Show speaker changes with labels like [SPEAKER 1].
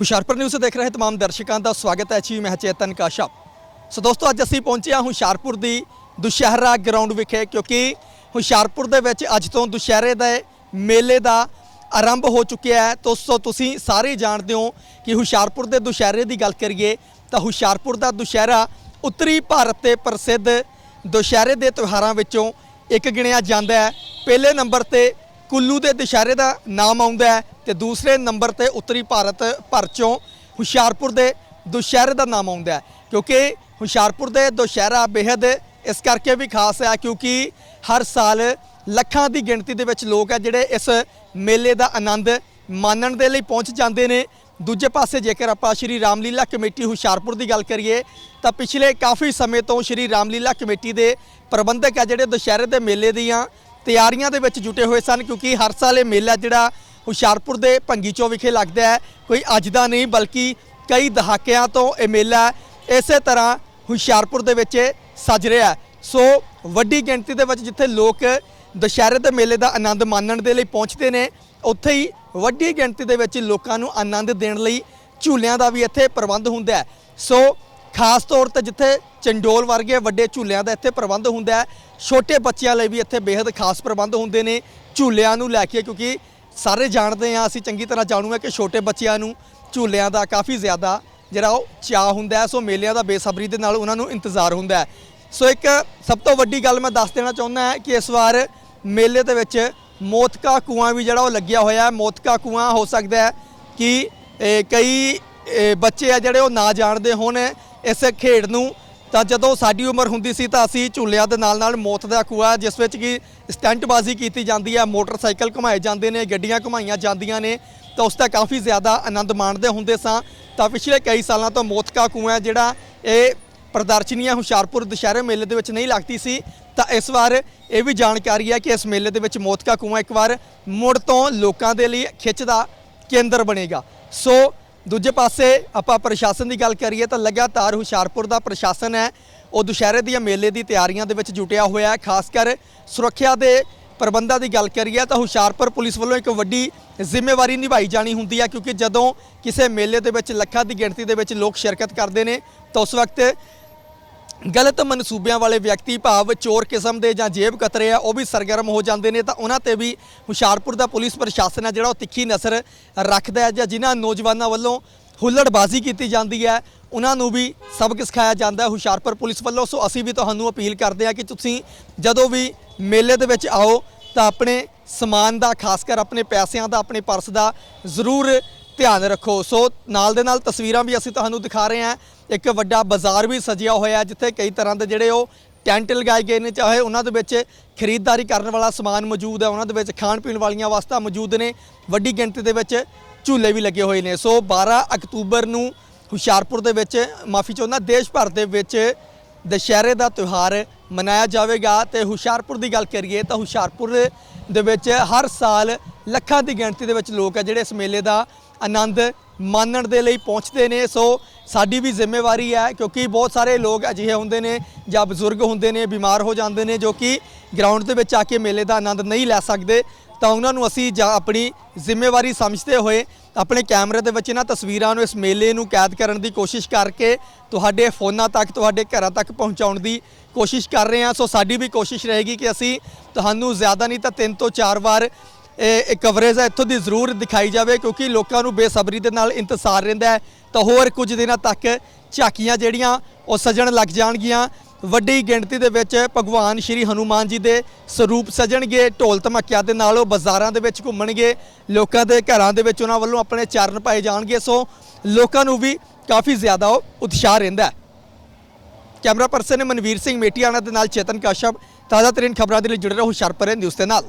[SPEAKER 1] Hoshiarpur news ਦੇਖ ਰਹੇ ਤਮਾਮ ਦਰਸ਼ਕਾਂ ਦਾ ਸਵਾਗਤ ਹੈ। ਜੀ, ਮੈਂ ਚੇਤਨ ਕਾਸ਼ਾ। ਸੋ ਦੋਸਤੋ, ਅੱਜ ਅਸੀਂ ਪਹੁੰਚੇ ਹਾਂ ਹੁਸ਼ਿਆਰਪੁਰ ਦੀ ਦੁਸ਼ਹਿਰਾ ਗਰਾਊਂਡ ਵਿਖੇ, ਕਿਉਂਕਿ ਹੁਸ਼ਿਆਰਪੁਰ ਦੇ ਵਿੱਚ ਅੱਜ ਤੋਂ ਦੁਸ਼ਹਿਰੇ ਦੇ ਮੇਲੇ ਦਾ ਆਰੰਭ ਹੋ ਚੁੱਕਿਆ ਹੈ। ਤੋਂ ਸੋ ਤੁਸੀਂ ਸਾਰੇ ਜਾਣਦੇ ਹੋ ਕਿ ਹੁਸ਼ਿਆਰਪੁਰ ਦੇ ਦੁਸ਼ਹਿਰੇ ਦੀ ਗੱਲ ਕਰੀਏ, ਤਾਂ ਹੁਸ਼ਿਆਰਪੁਰ ਦਾ ਦੁਸ਼ਹਿਰਾ ਉੱਤਰੀ ਭਾਰਤ ਦੇ ਪ੍ਰਸਿੱਧ ਦੁਸ਼ਹਿਰੇ ਦੇ ਤਿਉਹਾਰਾਂ ਵਿੱਚੋਂ ਇੱਕ ਗਿਣਿਆ ਜਾਂਦਾ ਹੈ। ਪਹਿਲੇ ਨੰਬਰ ਤੇ ਕੁੱਲੂ ਦੇ ਦੁਸ਼ਹਿਰੇ ਦਾ ਨਾਮ ਆਉਂਦਾ ਹੈ ਤੇ ਦੂਸਰੇ ਨੰਬਰ ਤੇ ਉੱਤਰੀ ਭਾਰਤ ਭਰ ਚੋਂ ਹੁਸ਼ਿਆਰਪੁਰ ਦੇ ਦੁਸ਼ਹਿਰੇ ਦਾ ਨਾਮ ਆਉਂਦਾ ਹੈ। ਕਿਉਂਕਿ ਹੁਸ਼ਿਆਰਪੁਰ ਦੇ ਦੁਸ਼ਹਿਰਾ ਬੇहद ਇਸ ਕਰਕੇ ਵੀ ਖਾਸ ਹੈ ਕਿਉਂਕਿ ਹਰ ਸਾਲ ਲੱਖਾਂ ਦੀ ਗਿਣਤੀ ਦੇ ਵਿੱਚ ਲੋਕ ਹੈ ਜਿਹੜੇ ਇਸ ਮੇਲੇ ਦਾ ਆਨੰਦ ਮਾਣਨ ਦੇ ਲਈ ਪਹੁੰਚ ਜਾਂਦੇ ਨੇ। ਦੂਜੇ ਪਾਸੇ ਜੇਕਰ ਆਪਾਂ ਸ਼੍ਰੀ ਰਾਮਲੀਲਾ ਕਮੇਟੀ ਹੁਸ਼ਿਆਰਪੁਰ ਦੀ ਗੱਲ ਕਰੀਏ, ਤਾਂ ਪਿਛਲੇ ਕਾਫੀ ਸਮੇਂ ਤੋਂ ਸ਼੍ਰੀ ਰਾਮਲੀਲਾ ਕਮੇਟੀ ਦੇ ਪ੍ਰਬੰਧਕ ਹੈ ਜਿਹੜੇ ਦੁਸ਼ਹਿਰੇ ਦੇ ਮੇਲੇ ਦੀਆਂ ਤਿਆਰੀਆਂ ਦੇ ਵਿੱਚ ਜੁਟੇ ਹੋਏ ਸਨ, ਕਿਉਂਕਿ ਹਰ ਸਾਲ ਇਹ ਮੇਲਾ ਜਿਹੜਾ ਹੁਸ਼ਿਆਰਪੁਰ ਦੇ ਭੰਗੀਚੋ ਵਿਖੇ ਲੱਗਦਾ ਹੈ। ਕੋਈ ਅੱਜ ਦਾ ਨਹੀਂ, ਬਲਕਿ ਕਈ ਦਹਾਕਿਆਂ ਤੋਂ ਇਹ ਮੇਲਾ ਇਸੇ ਤਰ੍ਹਾਂ ਹੁਸ਼ਿਆਰਪੁਰ ਦੇ ਵਿੱਚ ਸੱਜ ਰਿਹਾ ਸੋ ਵੱਡੀ ਗਿਣਤੀ ਦੇ ਵਿੱਚ ਜਿੱਥੇ ਲੋਕ ਦੁਸ਼ਹਿਰੇ ਦੇ ਮੇਲੇ ਦਾ ਆਨੰਦ ਮਾਣਨ ਦੇ ਲਈ ਪਹੁੰਚਦੇ ਨੇ, ਉੱਥੇ ਹੀ ਵੱਡੀ ਗਿਣਤੀ ਦੇ ਵਿੱਚ ਲੋਕਾਂ ਨੂੰ ਆਨੰਦ ਦੇਣ ਲਈ ਝੂਲਿਆਂ ਦਾ ਵੀ ਇੱਥੇ ਪ੍ਰਬੰਧ ਹੁੰਦਾ ਸੋ ਖਾਸ ਤੌਰ ਤੇ ਜਿੱਥੇ ਚੰਡੋਲ ਵਰਗੇ ਵੱਡੇ ਝੂਲਿਆਂ ਦਾ ਇੱਥੇ ਪ੍ਰਬੰਧ ਹੁੰਦਾ ਹੈ, ਛੋਟੇ ਬੱਚਿਆਂ ਲਈ ਵੀ ਇੱਥੇ ਬੇहद ਖਾਸ ਪ੍ਰਬੰਧ ਹੁੰਦੇ ਨੇ, ਝੂਲਿਆਂ ਨੂੰ ਲੈ ਕੇ, ਕਿਉਂਕਿ ਸਾਰੇ ਜਾਣਦੇ ਆ ਅਸੀਂ ਚੰਗੀ ਤਰ੍ਹਾਂ ਜਾਣੂ ਹੈ ਕਿ ਛੋਟੇ ਬੱਚਿਆਂ ਨੂੰ ਝੂਲਿਆਂ ਦਾ ਕਾਫੀ ਜ਼ਿਆਦਾ ਜਿਹੜਾ ਉਹ ਚਾਹ ਹੁੰਦਾ ਹੈ, ਸੋ ਮੇਲਿਆਂ ਦਾ ਬੇਸਬਰੀ ਦੇ ਨਾਲ ਉਹਨਾਂ ਨੂੰ ਇੰਤਜ਼ਾਰ ਹੁੰਦਾ ਹੈ। ਸੋ ਇੱਕ ਸਭ ਤੋਂ ਵੱਡੀ ਗੱਲ ਮੈਂ ਦੱਸ ਦੇਣਾ ਚਾਹੁੰਦਾ ਹਾਂ ਕਿ ਇਸ ਵਾਰ ਮੇਲੇ ਦੇ ਵਿੱਚ ਮੋਤਕਾ ਕੂਆਂ ਵੀ ਜਿਹੜਾ ਉਹ ਲੱਗਿਆ ਹੋਇਆ ਹੈ, ਮੋਤਕਾ ਕੂਆਂ ਹੋ ਸਕਦਾ ਹੈ ਕਿ ਕਈ ਬੱਚੇ ਆ ਜਿਹੜੇ ਉਹ ਨਾ ਜਾਣਦੇ ਹੋਣ ਇਸ ਖੇਡ ਨੂੰ, ਤਾਂ ਜਦੋਂ ਸਾਡੀ ਉਮਰ ਹੁੰਦੀ ਸੀ ਤਾਂ ਅਸੀਂ ਝੂਲਿਆਂ ਦੇ ਨਾਲ ਨਾਲ ਮੌਤ ਦਾ ਕੂਆ ਜਿਸ ਵਿੱਚ ਕਿ ਸਟੰਟਬਾਜ਼ੀ ਕੀਤੀ ਜਾਂਦੀ ਹੈ ਮੋਟਰਸਾਈਕਲ ਘੁਮਾਏ ਜਾਂਦੇ ਨੇ, ਗੱਡੀਆਂ ਘੁਮਾਈਆਂ ਜਾਂਦੀਆਂ ਨੇ, ਤਾਂ ਉਸ ਦਾ ਕਾਫੀ ਜ਼ਿਆਦਾ ਆਨੰਦ ਮਾਣਦੇ ਹੁੰਦੇ ਸਾਂ। ਤਾਂ ਪਿਛਲੇ ਕਈ ਸਾਲਾਂ ਤੋਂ ਮੌਤ ਕਾ ਕੂਆ ਜਿਹੜਾ ਇਹ ਪ੍ਰਦਰਸ਼ਨੀਆਂ ਹੁਸ਼ਿਆਰਪੁਰ ਦੁਸ਼ਹਿਰੇ ਮੇਲੇ ਦੇ ਵਿੱਚ ਨਹੀਂ ਲੱਗਦੀ ਸੀ। ਤਾਂ ਇਸ ਵਾਰ ਇਹ ਵੀ ਜਾਣਕਾਰੀ ਹੈ ਕਿ ਇਸ ਮੇਲੇ ਦੇ ਵਿੱਚ ਮੌਤ ਕਾ ਕੂਆ ਇੱਕ ਵਾਰ ਮੁੜ ਤੋਂ ਲੋਕਾਂ ਦੇ ਲਈ ਖਿੱਚ ਦਾ ਕੇਂਦਰ ਬਣੇਗਾ। ਸੋ ਦੂਜੇ ਪਾਸੇ ਆਪਾਂ ਪ੍ਰਸ਼ਾਸਨ ਦੀ ਗੱਲ ਕਰੀਏ ਤਾਂ ਲਗਾਤਾਰ ਹੁਸ਼ਿਆਰਪੁਰ ਦਾ ਪ੍ਰਸ਼ਾਸਨ ਹੈ, ਉਹ ਦੁਸ਼ਹਿਰੇ ਦੀਆਂ ਮੇਲੇ ਦੀ ਤਿਆਰੀਆਂ ਦੇ ਵਿੱਚ ਜੁਟਿਆ ਹੋਇਆ ਹੈ। ਖਾਸ ਕਰ ਸੁਰੱਖਿਆ ਦੇ ਪ੍ਰਬੰਧਾਂ ਦੀ ਗੱਲ ਕਰੀਏ ਤਾਂ ਹੁਸ਼ਿਆਰਪੁਰ ਪੁਲਿਸ ਵੱਲੋਂ ਇੱਕ ਵੱਡੀ ਜ਼ਿੰਮੇਵਾਰੀ ਨਿਭਾਈ ਜਾਣੀ ਹੁੰਦੀ ਹੈ ਕਿਉਂਕਿ ਜਦੋਂ ਕਿਸੇ ਮੇਲੇ ਦੇ ਵਿੱਚ ਲੱਖਾਂ ਦੀ ਗਿਣਤੀ ਦੇ ਵਿੱਚ ਲੋਕ ਸ਼ਿਰਕਤ ਕਰਦੇ ਨੇ, ਤਾਂ ਉਸ ਵਕਤ ਗਲਤ ਮਨਸੂਬਿਆਂ ਵਾਲੇ ਵਿਅਕਤੀ ਭਾਵ ਚੋਰ ਕਿਸਮ ਦੇ ਜਾਂ ਜੇਬ ਕਤਰੇ ਆ, ਉਹ ਵੀ ਸਰਗਰਮ ਹੋ ਜਾਂਦੇ ਨੇ। ਤਾਂ ਉਹਨਾਂ ਤੇ ਵੀ ਹੁਸ਼ਿਆਰਪੁਰ ਦਾ ਪੁਲਿਸ ਪ੍ਰਸ਼ਾਸਨ ਹੈ ਜਿਹੜਾ ਉਹ ਤਿੱਖੀ ਨਜ਼ਰ ਰੱਖਦਾ ਹੈ, ਜਾਂ ਜਿਨ੍ਹਾਂ ਨੌਜਵਾਨਾਂ ਵੱਲੋਂ ਹੁੱਲੜਬਾਜ਼ੀ ਕੀਤੀ ਜਾਂਦੀ ਹੈ, ਉਹਨਾਂ ਨੂੰ ਵੀ ਸਬਕ ਸਿਖਾਇਆ ਜਾਂਦਾ ਹੈ ਹੁਸ਼ਿਆਰਪੁਰ ਪੁਲਿਸ ਵੱਲੋਂ। ਸੋ ਅਸੀਂ ਵੀ ਤੁਹਾਨੂੰ ਅਪੀਲ ਕਰਦੇ ਹਾਂ ਕਿ ਤੁਸੀਂ ਜਦੋਂ ਵੀ ਮੇਲੇ ਦੇ ਵਿੱਚ ਆਓ, ਤਾਂ ਆਪਣੇ ਸਮਾਨ ਦਾ, ਖਾਸ ਕਰ ਆਪਣੇ ਪੈਸਿਆਂ ਦਾ, ਆਪਣੇ ਪਰਸ ਦਾ ਜ਼ਰੂਰ ਧਿਆਨ ਰੱਖੋ। ਸੋ ਨਾਲ ਦੇ ਨਾਲ ਤਸਵੀਰਾਂ ਵੀ ਅਸੀਂ ਤੁਹਾਨੂੰ ਦਿਖਾ ਰਹੇ ਹਾਂ। ਇੱਕ ਵੱਡਾ ਬਾਜ਼ਾਰ ਵੀ ਸਜਿਆ ਹੋਇਆ ਜਿੱਥੇ ਕਈ ਤਰ੍ਹਾਂ ਦੇ ਜਿਹੜੇ ਉਹ ਟੈਂਟ ਲਗਾਏ ਗਏ ਨੇ, ਚਾਹੇ ਉਹਨਾਂ ਦੇ ਵਿੱਚ ਖਰੀਦਦਾਰੀ ਕਰਨ ਵਾਲਾ ਸਮਾਨ ਮੌਜੂਦ ਹੈ, ਉਹਨਾਂ ਦੇ ਵਿੱਚ ਖਾਣ ਪੀਣ ਵਾਲੀਆਂ ਵਸਤਾਂ ਮੌਜੂਦ ਨੇ, ਵੱਡੀ ਗਿਣਤੀ ਦੇ ਵਿੱਚ ਝੂਲੇ ਵੀ ਲੱਗੇ ਹੋਏ ਨੇ। ਸੋ 12 ਅਕਤੂਬਰ ਨੂੰ ਹੁਸ਼ਿਆਰਪੁਰ ਦੇ ਵਿੱਚ, ਮਾਫੀ ਚਾਹੁੰਦਾ, ਦੇਸ਼ ਭਰ ਦੇ ਵਿੱਚ ਦੁਸ਼ਹਿਰੇ ਦਾ ਤਿਉਹਾਰ ਮਨਾਇਆ ਜਾਵੇਗਾ। ਤੇ ਹੁਸ਼ਿਆਰਪੁਰ ਦੀ ਗੱਲ ਕਰੀਏ ਤਾਂ ਹੁਸ਼ਿਆਰਪੁਰ ਦੇ ਵਿੱਚ ਹਰ ਸਾਲ ਲੱਖਾਂ ਦੀ ਗਿਣਤੀ ਦੇ ਵਿੱਚ ਲੋਕ ਆ ਜਿਹੜੇ ਇਸ ਮੇਲੇ ਦਾ ਆਨੰਦ ਮਾਣਨ ਦੇ ਲਈ ਪਹੁੰਚਦੇ ਨੇ। ਸੋ ਸਾਡੀ ਵੀ ਜ਼ਿੰਮੇਵਾਰੀ ਹੈ ਕਿਉਂਕਿ ਬਹੁਤ ਸਾਰੇ ਲੋਕ ਅਜਿਹੇ ਹੁੰਦੇ ਨੇ ਜਾਂ ਬਜ਼ੁਰਗ ਹੁੰਦੇ ਨੇ, ਬਿਮਾਰ ਹੋ ਜਾਂਦੇ ਨੇ ਜੋ ਕਿ ਗਰਾਊਂਡ ਦੇ ਵਿੱਚ ਆ ਕੇ ਮੇਲੇ ਦਾ ਆਨੰਦ ਨਹੀਂ ਲੈ ਸਕਦੇ। ਤਾਂ ਉਹਨਾਂ ਨੂੰ ਅਸੀਂ ਜਾਂ ਆਪਣੀ ਜ਼ਿੰਮੇਵਾਰੀ ਸਮਝਦੇ ਹੋਏ ਆਪਣੇ ਕੈਮਰੇ ਦੇ ਵਿੱਚ ਇਹਨਾਂ ਤਸਵੀਰਾਂ ਨੂੰ ਇਸ ਮੇਲੇ ਨੂੰ ਕੈਦ ਕਰਨ ਦੀ ਕੋਸ਼ਿਸ਼ ਕਰਕੇ ਤੁਹਾਡੇ ਫੋਨਾਂ ਤੱਕ, ਤੁਹਾਡੇ ਘਰਾਂ ਤੱਕ ਪਹੁੰਚਾਉਣ ਦੀ ਕੋਸ਼ਿਸ਼ ਕਰ ਰਹੇ ਹਾਂ। ਸੋ ਸਾਡੀ ਵੀ ਕੋਸ਼ਿਸ਼ ਰਹੇਗੀ ਕਿ ਅਸੀਂ ਤੁਹਾਨੂੰ ਜ਼ਿਆਦਾ ਨਹੀਂ ਤਾਂ ਤਿੰਨ ਤੋਂ ਚਾਰ ਵਾਰ ਇਹ ਕਵਰੇਜ ਹੈ, ਇੱਥੋਂ ਦੀ ਜ਼ਰੂਰ ਦਿਖਾਈ ਜਾਵੇ ਕਿਉਂਕਿ ਲੋਕਾਂ ਨੂੰ ਬੇਸਬਰੀ ਦੇ ਨਾਲ ਇੰਤਜ਼ਾਰ ਰਹਿੰਦਾ ਹੈ। ਤਾਂ ਹੋਰ ਕੁਝ ਦਿਨਾਂ ਤੱਕ ਝਾਕੀਆਂ ਜਿਹੜੀਆਂ ਉਹ ਸਜਣ ਲੱਗ ਜਾਣਗੀਆਂ। ਵੱਡੀ ਗਿਣਤੀ ਦੇ ਵਿੱਚ ਭਗਵਾਨ ਸ਼੍ਰੀ ਹਨੂਮਾਨ ਜੀ ਦੇ ਸਰੂਪ ਸਜਣਗੇ, ਢੋਲ ਧਮਾਕਿਆਂ ਦੇ ਨਾਲ ਉਹ ਬਾਜ਼ਾਰਾਂ ਦੇ ਵਿੱਚ ਘੁੰਮਣਗੇ, ਲੋਕਾਂ ਦੇ ਘਰਾਂ ਦੇ ਵਿੱਚ ਉਹਨਾਂ ਵੱਲੋਂ ਆਪਣੇ ਚਰਨ ਪਾਏ ਜਾਣਗੇ, ਸੋ ਲੋਕਾਂ ਨੂੰ ਵੀ ਕਾਫੀ ਜ਼ਿਆਦਾ ਉਹ ਉਤਸ਼ਾਹ ਰਹਿੰਦਾ ਕੈਮਰਾ ਪਰਸਨ ਮਨਵੀਰ ਸਿੰਘ ਮੇਟੀਆਣਾ ਦੇ ਨਾਲ ਚੇਤਨ ਕਾਸ਼ਪ ਤਾਜ਼ਾ ਤਰੀਨ ਖਬਰਾਂ ਦੇ ਲਈ ਜੁੜੇ ਰਹੋ ਹੁਸ਼ਿਆਰਪੁਰ ਨਿਊਜ਼ ਦੇ ਨਾਲ।